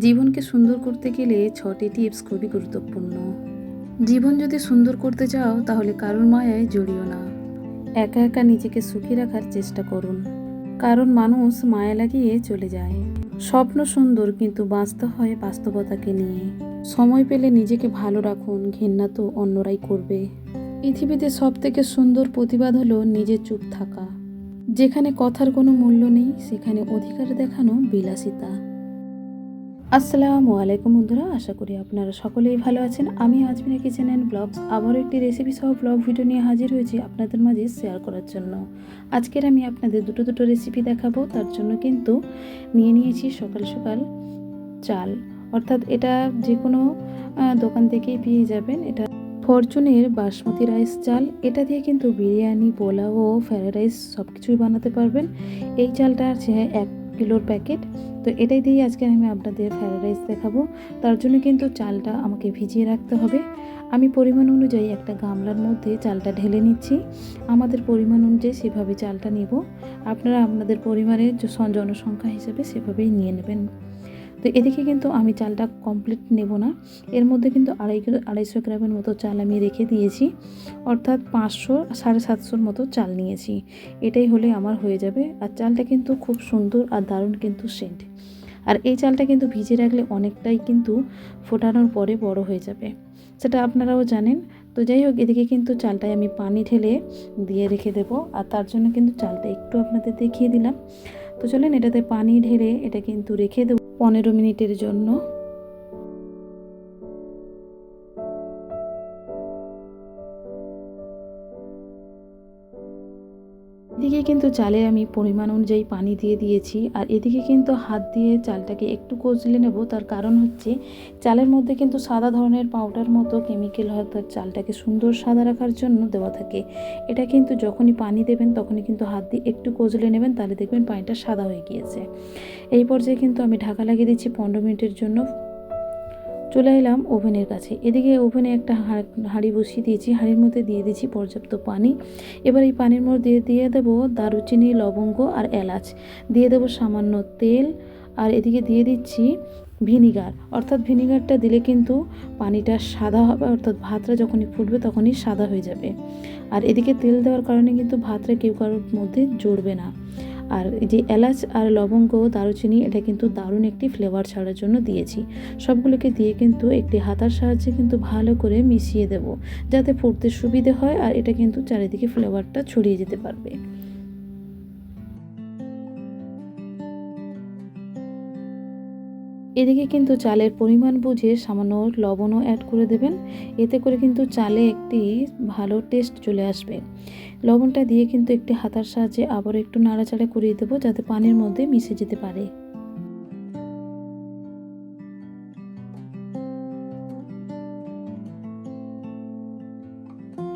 জীবনকে সুন্দর করতে গেলে ছটি টিপস খুবই গুরুত্বপূর্ণ। জীবন যদি সুন্দর করতে চাও, তাহলে কারোর মায়ায় জড়িও না। একা একা নিজেকে সুখী রাখার চেষ্টা করুন। কারণ মানুষ মায়া লাগিয়ে চলে যায়। স্বপ্ন সুন্দর কিন্তু বাঁচতে হয় বাস্তবতাকে নিয়ে। সময় পেলে নিজেকে ভালো রাখুন, ঘেন্না তো অন্যরাই করবে। পৃথিবীতে সব থেকে সুন্দর প্রতিবাদ হলো নিজে চুপ থাকা। যেখানে কথার কোনো মূল্য নেই, সেখানে অধিকার দেখানো বিলাসিতা। আসসালামু আলাইকুম বন্ধুরা, আশা করি আপনারা সকলেই ভালো আছেন। আমি আজমিনা কিচেন অ্যান্ড ব্লগস আবারও একটি রেসিপি সহ ব্লগ ভিডিও নিয়ে হাজির হয়েছি আপনাদের মাঝে শেয়ার করার জন্য। আজকের আমি আপনাদের দুটো দুটো রেসিপি দেখাবো, তার জন্য কিন্তু নিয়ে নিয়েছি সকাল সকাল চাল। অর্থাৎ এটা যে কোনো দোকান থেকেই পেয়ে যাবেন। এটা ফরচুনের বাসমতি রাইস চাল। এটা দিয়ে কিন্তু বিরিয়ানি, পোলাও ও ফ্রাইড রাইস সব কিছুই বানাতে পারবেন। এই চালটা আছে এক কিলোর প্যাকেট তো এটাই দিয়ে আজকে আমি আপনাদের ফ্রায়েড রাইস দেখাবো। তার জন্য কিন্তু চালটা আমাকে ভিজিয়ে রাখতে হবে। আমি পরিমাণ অনুযায়ী একটা গামলার মধ্যে চালটা ঢেলে নিচ্ছি। আমাদের পরিমাণ অনুযায়ী সেভাবে চালটা নেব। আপনারা আপনাদের পরিমাণের জনসংখ্যা হিসেবে সেভাবেই নিয়ে নেবেন। তো এদিকে কিন্তু আমি চালটা কমপ্লিট নেব না। এর মধ্যে কিন্তু আড়াই কিলো, আড়াইশো গ্রামের মতো চাল আমি রেখে দিয়েছি। অর্থাৎ পাঁচশো, সাড়ে সাতশোর মতো চাল নিয়েছি। এটাই হলে আমার হয়ে যাবে। আর চালটা কিন্তু খুব সুন্দর আর দারুণ কিন্তু সেন্ট আর এই চালটা কিন্তু ভিজে রাখলে অনেকটাই কিন্তু ফোটানোর পরে বড় হয়ে যাবে। সেটা আপনারাও জানেন। তো যাই হোক, এদিকে কিন্তু চালটায় আমি পানি ঢেলে দিয়ে রেখে দেব। আর তার জন্য কিন্তু চালটা একটু আপনাদের দেখিয়ে দিলাম। তো চলেন এটাতে পানি ঢেলে এটা কিন্তু রেখে দেবো। পনেরো মিনিটের জন্য। এদিকে কিন্তু চালে আমি পরিমাণ অনুযায়ী পানি দিয়ে দিয়েছি, আর এদিকে কিন্তু হাত দিয়ে চালটাকে একটু কচলে নেব। তার কারণ হচ্ছে চালের মধ্যে কিন্তু সাদা ধরনের পাউডার মতো কেমিক্যাল হয়তো চালটাকে সুন্দর সাদা রাখার জন্য দেওয়া থাকে। এটা কিন্তু যখনই পানি দেবেন তখনই কিন্তু হাত দিয়ে একটু কচলে নেবেন, তাহলে দেখবেন পানিটা সাদা হয়ে গিয়েছে। এই পর্যায়ে কিন্তু আমি ঢাকা লাগিয়ে দিচ্ছি পনেরো মিনিটের জন্য। চলে এলাম ওভেনের কাছে। এদিকে ওভেনে একটা হাঁড়ি বসিয়ে দিয়েছি। হাঁড়ির মধ্যে দিয়ে দিয়েছি পর্যাপ্ত পানি। এবার এই পানির মধ্যে দিয়ে দিয়ে দেবো দারুচিনি, লবঙ্গ আর এলাচ। দিয়ে দেবো সামান্য তেল আর এদিকে দিয়ে দিচ্ছি ভিনিগার। অর্থাৎ ভিনিগারটা দিলে কিন্তু পানিটা সাদা হবে, অর্থাৎ ভাতটা যখনই ফুটবে তখনই সাদা হয়ে যাবে। আর এদিকে তেল দেওয়ার কারণে কিন্তু ভাতটা কেউ কারোর মধ্যে জড়বে না। আর যে এলাচ আর লবঙ্গ, দারুচিনি, এটা কিন্তু দারুণ একটি ফ্লেভার ছাড়ার জন্য দিয়েছি। সবগুলোকে দিয়ে কিন্তু একটি হাতার সাহায্যে কিন্তু ভালো করে মিশিয়ে দেব, যাতে পড়তে সুবিধে হয় আর এটা কিন্তু চারিদিকে ফ্লেভারটা ছড়িয়ে যেতে পারবে। এদিকে কিন্তু চালের পরিমাণ বুঝে সামান্য লবণও অ্যাড করে দেবেন। এতে করে কিন্তু চালে একটি ভালো টেস্ট চলে আসবে। লবণটা দিয়ে কিন্তু একটি হাতার সাহায্যে আবার একটু নাড়াচাড়া করিয়ে দেবো যাতে পানির মধ্যে মিশে যেতে পারে।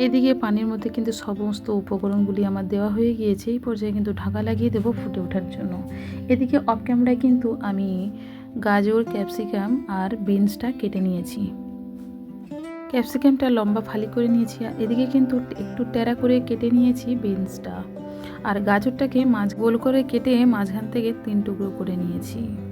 এদিকে পানির মধ্যে কিন্তু সমস্ত উপকরণগুলি আমার দেওয়া হয়ে গিয়েছে। এই পর্যায়ে কিন্তু ঢাকা লাগিয়ে দেবো ফুটে ওঠার জন্য। এদিকে অফ ক্যামেরায় কিন্তু আমি গাজর, ক্যাপসিকাম আর বিনসটা কেটে নিয়েছি। ক্যাপসিকামটা লম্বা ফালি করে নিয়েছি আর এদিকে কিন্তু একটু টেরা করে কেটে নিয়েছি বিনসটা। আর গাজরটাকে মাছ গোল করে কেটে মাঝখান থেকে তিন টুকরো করে নিয়েছি।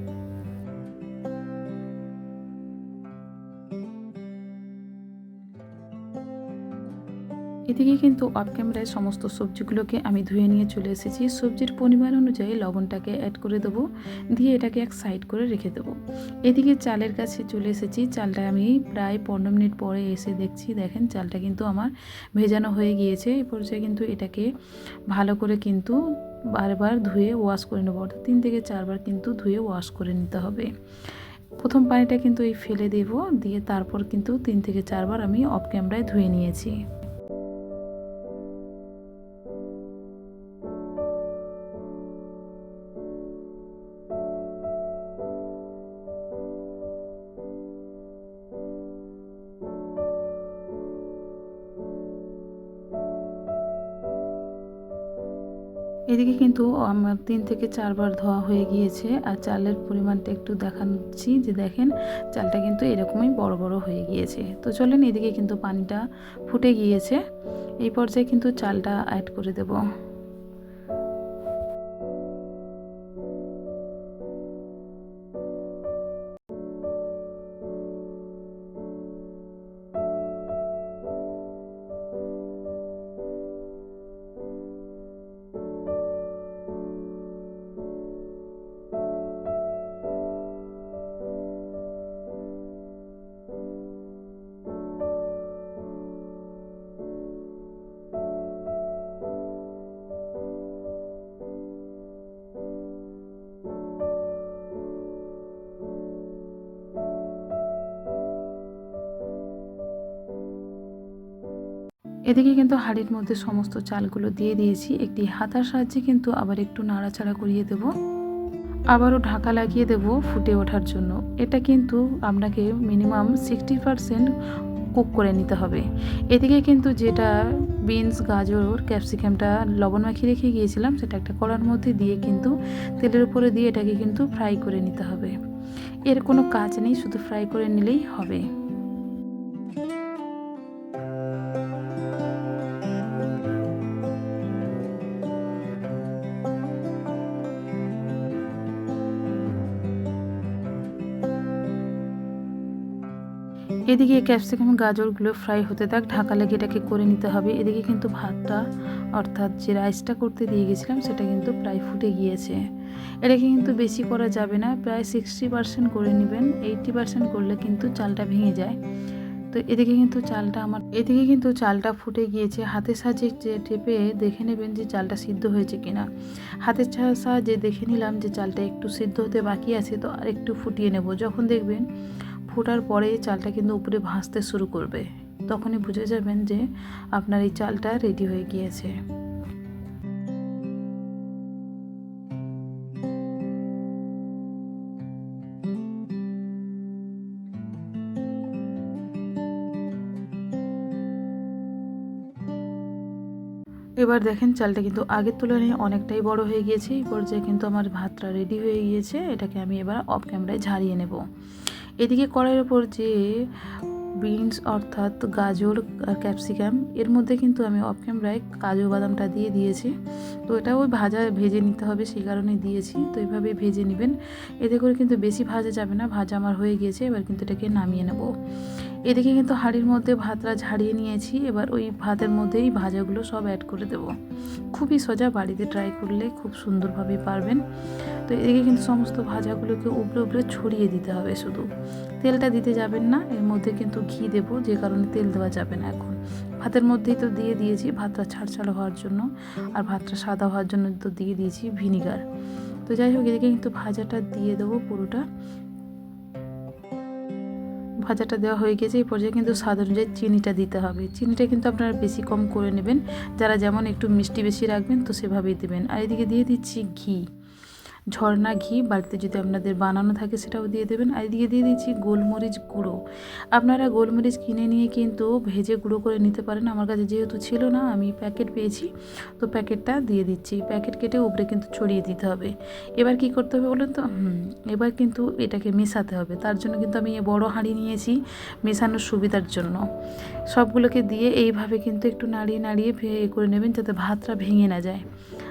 এদিকে কিন্তু অফ ক্যামেরায় সমস্ত সবজিগুলোকে আমি ধুয়ে নিয়ে চলে এসেছি। সবজির পরিমাণ অনুযায়ী লবণটাকে অ্যাড করে দেবো। দিয়ে এটাকে এক সাইড করে রেখে দেবো। এদিকে চালের কাছে চলে এসেছি। চালটা আমি প্রায় পনেরো মিনিট পরে এসে দেখছি। দেখেন, চালটা কিন্তু আমার ভেজানো হয়ে গিয়েছে। এই পর্যায়ে কিন্তু এটাকে ভালো করে কিন্তু বারবার ধুয়ে ওয়াশ করে নেব। অর্থাৎ তিন থেকে চারবার কিন্তু ধুয়ে ওয়াশ করে নিতে হবে। প্রথম পানিটা কিন্তু এই ফেলে দেব। দিয়ে তারপর কিন্তু তিন থেকে চারবার আমি অফ ক্যামেরায় ধুয়ে নিয়েছি। এদিকে কিন্তু আমার তিন থেকে চারবার ধোয়া হয়ে গিয়েছে আর চালের পরিমাণটা একটু দেখাচ্ছি যে দেখেন, চালটা কিন্তু এরকমই বড় বড় হয়ে গিয়েছে। তো চলেন এদিকে কিন্তু পানিটা ফুটে গিয়েছে। এই পর্যায়ে কিন্তু চালটা অ্যাড করে দেব। এদিকে কিন্তু হাঁড়ির মধ্যে সমস্ত চালগুলো দিয়ে দিয়েছি। একটি হাতার সাহায্যে কিন্তু আবার একটু নাড়াচাড়া করিয়ে দেব। আবারও ঢাকা লাগিয়ে দেব ফুটে ওঠার জন্য। এটা কিন্তু আপনাকে মিনিমাম সিক্সটি পারসেন্ট কুক করে নিতে হবে। এদিকে কিন্তু যেটা বিনস, গাজর, ক্যাপসিকামটা লবণ মাখিয়ে রেখে গিয়েছিলাম, সেটা একটা কড়ার মধ্যে দিয়ে কিন্তু তেলের উপরে দিয়ে এটাকে কিন্তু ফ্রাই করে নিতে হবে। এর কোনো কাজ নেই, শুধু ফ্রাই করে নিলেই হবে। এদিকে ক্যাপসিকাম গাজরগুলো ফ্রাই হতে থাক, ঢাকা লেগে এটাকে করে নিতে হবে। এদিকে কিন্তু ভাতটা, অর্থাৎ যে রাইসটা করতে দিয়ে গেছিলাম, সেটা কিন্তু প্রায় ফুটে গিয়েছে। এটাকে কিন্তু বেশি করা যাবে না, প্রায় সিক্সটি পার্সেন্ট করে নেবেন। এইটটি পার্সেন্ট করলে কিন্তু চালটা ভেঙে যায়। তো এদিকে কিন্তু চালটা আমার, এদিকে কিন্তু চালটা ফুটে গিয়েছে। হাতের সাহায্যে যে টেপে দেখে নেবেন যে চালটা সিদ্ধ হয়েছে কিনা। হাতের সাহায্যে দেখে নিলাম যে চালটা একটু সিদ্ধ হতে বাকি আছে, তো আর একটু ফুটিয়ে নেব। যখন দেখবেন ফোটার পরে চালটা কিন্তু উপরে ভাসতে শুরু করবে। তখনই বুঝে যাবেন যে আপনার এই চালটা রেডি হয়ে গিয়েছে। এবার দেখেন চালটা কিন্তু আগের তুলনায় অনেকটাই বড় হয়ে গিয়েছে। এই পর্যায়ে কিন্তু আমার ভাতটা রেডি হয়ে গিয়েছে। এটাকে আমি এবার অফ ক্যামেরায় ঝারিয়ে নেব। এদিকে কড়াইয়ের ওপর যে বিনস অর্থাৎ গাজর আর ক্যাপসিকাম এর মধ্যে কিন্তু আমি অফ ক্যামেরায় কাজু বাদামটা দিয়ে দিয়েছি। তো এটা ওই ভাজা ভেজে নিতে হবে, সেই কারণে দিয়েছি। তো এইভাবে ভেজে নেবেন। এতে করে কিন্তু বেশি ভাজা যাবে না, ভাজা আমার হয়ে গিয়েছে, এবার কিন্তু এটাকে নামিয়ে নেব। এদিকে কিন্তু হাঁড়ির মধ্যে ভাতটা ঝাড়িয়ে নিয়েছি। এবার ওই ভাতের মধ্যেই ভাজাগুলো সব অ্যাড করে দেব। খুবই সোজা বাড়িতে ট্রাই করলে খুব সুন্দরভাবে পারবেন। তো এদিকে কিন্তু সমস্ত ভাজাগুলোকে উপরে উপরে ছড়িয়ে দিতে হবে শুধু। তেলটা দিতে যাবেন না, এর মধ্যে কিন্তু ঘি দেবো, যে কারণে তেল দেওয়া যাবে না এখন। ভাতের মধ্যেই তো দিয়ে দিয়েছি, ভাতটা ছাড়ছাড় হওয়ার জন্য। আর ভাতটা সাদা হওয়ার জন্য তো দিয়ে দিয়েছি ভিনিগার। তো যাই হোক, এদিকে কিন্তু ভাজাটা দিয়ে দেবো পুরোটা। ভাজাটা দেওয়া হয়ে গেছে এই পর্যায়ে কিন্তু স্বাদ অনুযায়ী চিনিটা দিতে হবে। চিনিটা কিন্তু আপনারা বেশি কম করে নেবেন। যারা যেমন একটু মিষ্টি বেশি রাখবেন তো সেভাবেই দেবেন। আর এদিকে দিয়ে দিচ্ছি ঘি। ঝর্ণা ঘি, বাড়িতে যদি আপনাদের বানানো থাকে সেটাও দিয়ে দেবেন। আর দিয়ে দিয়ে দিচ্ছি গোলমরিচ গুঁড়ো। আপনারা গোলমরিচ কিনে নিয়ে কিন্তু ভেজে গুঁড়ো করে নিতে পারেন। আমার কাছে যেহেতু ছিল না, আমি প্যাকেট পেয়েছি। তো প্যাকেটটা দিয়ে দিচ্ছি। প্যাকেট কেটে উপরে কিন্তু ছড়িয়ে দিতে হবে। এবার কি করতে হবে বলুন তো? এবার কিন্তু এটাকে মেশাতে হবে। তার জন্য কিন্তু আমি বড় হাঁড়ি নিয়েছি মেশানোর সুবিধার জন্য। সবগুলোকে দিয়ে এইভাবে কিন্তু একটু নাড়িয়ে নাড়িয়ে এ করে নেবেন যাতে ভাতটা ভেঙে না যায়।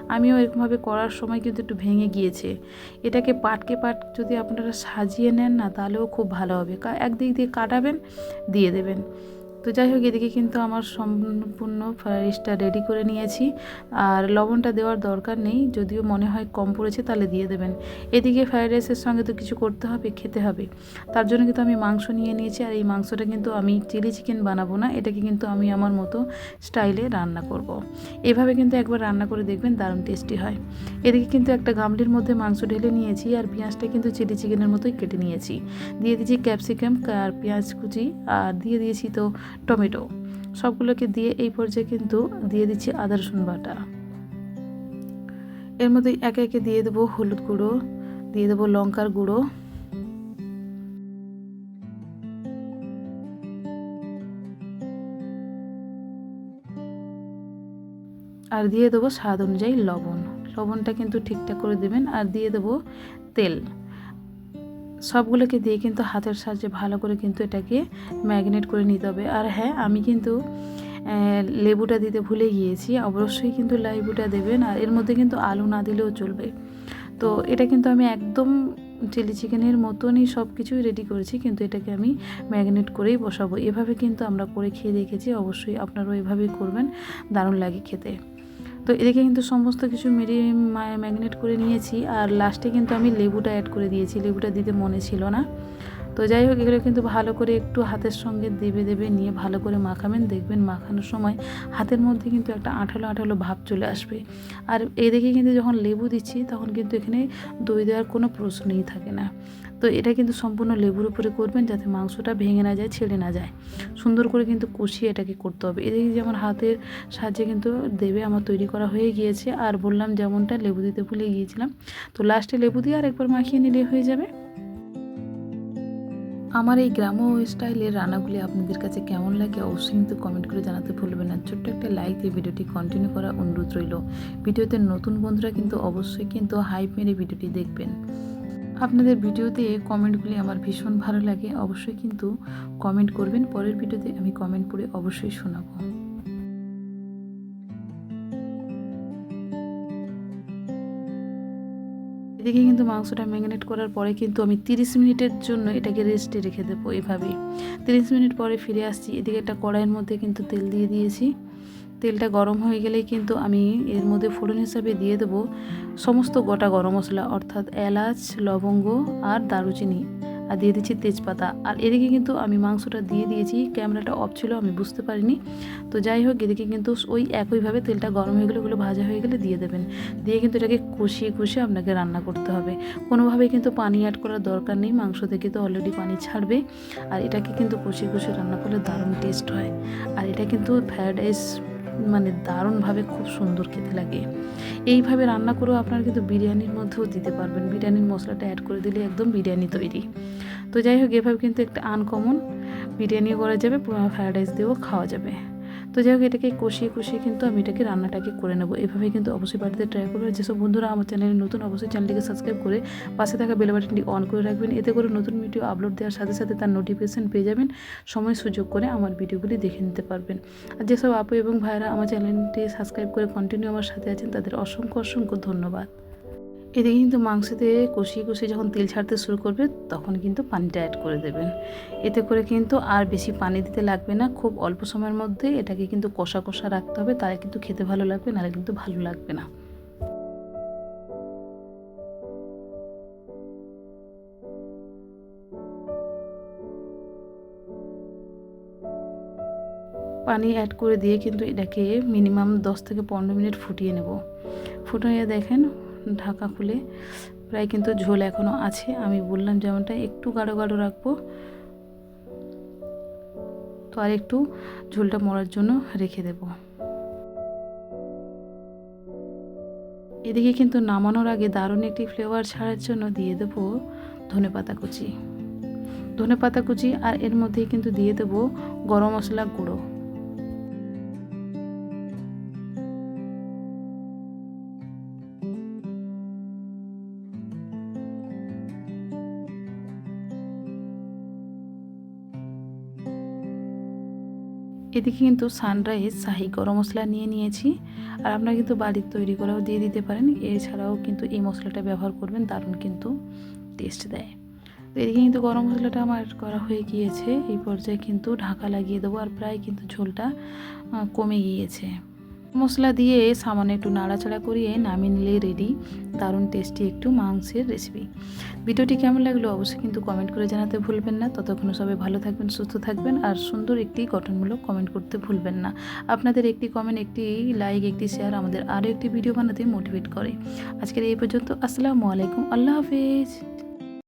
আমিও এরকমভাবে করার সময় কিন্তু একটু ভেঙে গিয়েছে। এটাকে পাটকে পাট যদি আপনারা সাজিয়ে নেন না, তাহলেও খুব ভালো হবে। একদিক দিয়ে কাটাবেন, দিয়ে দেবেন। তো যাই হোক, এদিকে কিন্তু আমার সম্পূর্ণ ফ্রাইড রাইসটা রেডি করে নিয়েছি। আর লবণটা দেওয়ার দরকার নেই, যদিও মনে হয় কম পড়েছে তাহলে দিয়ে দেবেন। এদিকে ফ্রাইড রাইসের সঙ্গে তো কিছু করতে হবে, খেতে হবে। তার জন্য কিন্তু আমি মাংস নিয়ে নিয়েছি, আর এই মাংসটা কিন্তু আমি চিলি চিকেন বানাবো না, এটাকে কিন্তু আমি আমার মতো স্টাইলে রান্না করব। এভাবে কিন্তু একবার রান্না করে দেখবেন দারুণ টেস্টি হয়। এদিকে কিন্তু একটা গামলির মধ্যে মাংস ঢেলে নিয়েছি, আর পেঁয়াজটা কিন্তু চিলি চিকেনের মতোই কেটে নিয়েছি। দিয়ে দিয়েছি ক্যাপসিকাম আর পেঁয়াজ কুচি, আর দিয়ে দিয়েছি তো টমেটো। সবগুলোকে দিয়ে এই পর্যায়ে কিন্তু দিয়ে দিচ্ছি আদা, রসুন বাটা। এর মধ্যে একে একে দিয়ে দেবো হলুদ গুঁড়ো, দিয়ে দেবো লঙ্কার গুঁড়ো। আর দিয়ে দেবো স্বাদ অনুযায়ী লবণ। লবণটা কিন্তু ঠিকঠাক করে দেবেন। আর দিয়ে দেবো তেল। সবগুলোকে দিয়ে কিন্তু হাতের সাহায্যে ভালো করে কিন্তু এটাকে ম্যাগনেট করে নিতে হবে। আর হ্যাঁ আমি কিন্তু লেবুটা দিতে ভুলে গিয়েছি। অবশ্যই কিন্তু লেবুটা দেবেন। আর এর মধ্যে কিন্তু আলু না দিলেও চলবে। তো এটা কিন্তু আমি একদম চিলি চিকেনের মতনই সব কিছুই রেডি করেছি, কিন্তু এটাকে আমি ম্যাগনেট করেই বসাবো। এভাবে কিন্তু আমরা করে খেয়ে দেখেছি। অবশ্যই আপনারাও এভাবেই করবেন। দারুণ লাগে খেতে। তো এদিকে কিন্তু সমস্ত কিছু মেরে ম্যাগনেট করে নিয়েছি আর লাস্টে কিন্তু আমি লেবুটা অ্যাড করে দিয়েছি। লেবুটা দিতে মনে ছিল না। তো যাই হোক, এগুলো কিন্তু ভালো করে একটু হাতের সঙ্গে দেবে দেবে নিয়ে ভালো করে মাখাবেন। দেখবেন মাখানোর সময় হাতের মধ্যে কিন্তু একটা আঠালো আঠালো ভাব চলে আসবে। আর এদিকে কিন্তু যখন লেবু দিচ্ছি, তখন কিন্তু এখানে দই দেওয়ার কোনো প্রশ্নই থাকে না। তো এটা কিন্তু সম্পূর্ণ লেবুর উপরে করবেন যাতে মাংসটা ভেঙে না যায়, ছেড়ে না যায়। সুন্দর করে কিন্তু কষিয়ে এটাকে করতে হবে। এদিকে যে আমার হাতের সাহায্যে কিন্তু দেবে আমার তৈরি করা হয়ে গিয়েছে। আর বললাম যেমনটা লেবু দিতে ভুলে গিয়েছিলাম। তো লাস্টে লেবু দিয়ে আর একবার মাখিয়ে নিলে হয়ে যাবে। আমার এই গ্রাম্য স্টাইলের রান্নাগুলি আপনাদের কাছে কেমন লাগে অবশ্যই কিন্তু কমেন্ট করে জানাতে ভুলবেন না। ছোট্ট একটা লাইক দিয়ে ভিডিওটি কন্টিনিউ করার অনুরোধ রইল। ভিডিওতে নতুন বন্ধুরা কিন্তু অবশ্যই কিন্তু হাইপ মেরে ভিডিওটি দেখবেন। আপনাদের ভিডিওতে কমেন্টগুলি আমার ভীষণ ভালো লাগে, অবশ্যই কিন্তু কমেন্ট করবেন। পরের ভিডিওতে আমি কমেন্ট পড়ে অবশ্যই শোনাবো। এদিকে কিন্তু মাংসটা ম্যারিনেট করার পরে কিন্তু আমি তিরিশ মিনিটের জন্য এটাকে রেস্টে রেখে দেবো এভাবেই। তিরিশ মিনিট পরে ফিরে আসছি। এদিকে একটা কড়াইয়ের মধ্যে কিন্তু তেল দিয়ে দিয়েছি। তেলটা গরম হয়ে গেলেই কিন্তু আমি এর মধ্যে ফোড়ন হিসাবে দিয়ে দেবো সমস্ত গোটা গরম মশলা, অর্থাৎ এলাচ, লবঙ্গ আর দারুচিনি। আর দিয়ে দিচ্ছি তেজপাতা। আর এদিকে কিন্তু আমি মাংসটা দিয়ে দিয়েছি, ক্যামেরাটা অফ ছিল, আমি বুঝতে পারিনি। তো যাই হোক, এদিকে কিন্তু ওই একইভাবে তেলটা গরম হয়ে গেলে ওগুলো ভাজা হয়ে গেলে দিয়ে দেবেন। দিয়ে কিন্তু এটাকে কষিয়ে কষিয়ে আপনাকে রান্না করতে হবে। কোনোভাবেই কিন্তু পানি অ্যাড করার দরকার নেই, মাংস থেকে তো অলরেডি পানি ছাড়বে। আর এটাকে কিন্তু কষিয়ে কষিয়ে রান্না করলে দারুণ টেস্ট হয়। আর এটা কিন্তু ফ্রায়েড রাইস মানে দারুণভাবে খুব সুন্দর খেতে লাগে। এইভাবে রান্না করেও আপনারা কিন্তু বিরিয়ানির মধ্যেও দিতে পারবেন। বিরিয়ানির মশলাটা অ্যাড করে দিলে একদম বিরিয়ানি তৈরি। তো যাই হোক, এভাবে কিন্তু একটা আনকমন বিরিয়ানিও করা যাবে ফ্রায়েড রাইস দিয়েও খাওয়া যাবে। তো যাই হোক, এটাকে কষিয়ে কষিয়ে কিন্তু আমি এটাকে রান্নাটাকে করে নেব। এভাবে কিন্তু অবশ্যই বাড়িতে ট্রাই করবে যেসব বন্ধুরা আমার চ্যানেলে নতুন, অবশ্যই চ্যানেলটিকে সাবস্ক্রাইব করে পাশে থাকা বেল বাটনটি অন করে রাখবেন। এতে করে নতুন ভিডিও আপলোড দেওয়ার সাথে সাথে তার নোটিফিকেশান পেয়ে যাবেন। সময় সুযোগ করে আমার ভিডিওগুলি দেখে নিতে পারবেন। আর যেসব আপু এবং ভাইরা আমার চ্যানেলটি সাবস্ক্রাইব করে কন্টিনিউ আমার সাথে আছেন, তাদের অসংখ্য অসংখ্য ধন্যবাদ। এদিকে কিন্তু মাংসতে কষিয়ে কষিয়ে যখন তেল ছাড়তে শুরু করবে, তখন কিন্তু পানিটা অ্যাড করে দেবেন। এতে করে কিন্তু আর বেশি পানি দিতে লাগবে না, খুব অল্প সময়ের মধ্যে এটাকে কিন্তু কষা কষা রাখতে হবে, তাহলে কিন্তু খেতে ভালো লাগবে, নাহলে কিন্তু ভালো লাগবে না। পানি অ্যাড করে দিয়ে কিন্তু এটাকে মিনিমাম দশ থেকে পনেরো মিনিট ফুটিয়ে নেব। ফুটিয়ে দেখেন ঢাকা খুলে প্রায় কিন্তু ঝোল এখনও আছে। আমি বললাম যেমনটা একটু গাঢ় গাঢ় রাখব। তো আর একটু ঝোলটা মরার জন্য রেখে দেব। এদিকে কিন্তু নামানোর আগে দারুণ একটি ফ্লেভার ছাড়ার জন্য দিয়ে দেবো ধনে পাতা কুচি। ধনে পাতা কুচি আর এর মধ্যে কিন্তু দিয়ে দেবো গরম মশলা গুঁড়ো। এদিকে কিন্তু সানরাইজ শাহি গরম মশলা নিয়ে নিয়েছি। আর আপনারা কিন্তু বাড়ির তৈরি করাও দিয়ে দিতে পারেন। এছাড়াও কিন্তু এই মশলাটা ব্যবহার করবেন, দারুণ কিন্তু টেস্ট দেয়। তো এদিকে কিন্তু গরম মশলাটা আমার করা হয়ে গিয়েছে। এই পর্যায়ে কিন্তু ঢাকা লাগিয়ে দেবো আর প্রায় কিন্তু ঝোলটা কমে গিয়েছে। মশলা দিয়ে সামান্য একটু নাড়াচাড়া করিয়ে নামিয়ে নিলে রেডি দারুণ টেস্টি একটু মাংসের রেসিপি ভিডিওটি কেমন লাগল অবশ্যই কিন্তু কমেন্ট করে জানাতে ভুলবেন না। ততক্ষণ সবাই ভালো থাকবেন, সুস্থ থাকবেন আর সুন্দর একটি গঠনমূলক কমেন্ট করতে ভুলবেন না। আপনাদের একটি কমেন্ট একটি লাইক একটি শেয়ার আমাদের আরও একটি ভিডিও বানাতে মোটিভেট করে। আজকের এই পর্যন্ত, আসসালামু আলাইকুম, আল্লাহ হাফেজ।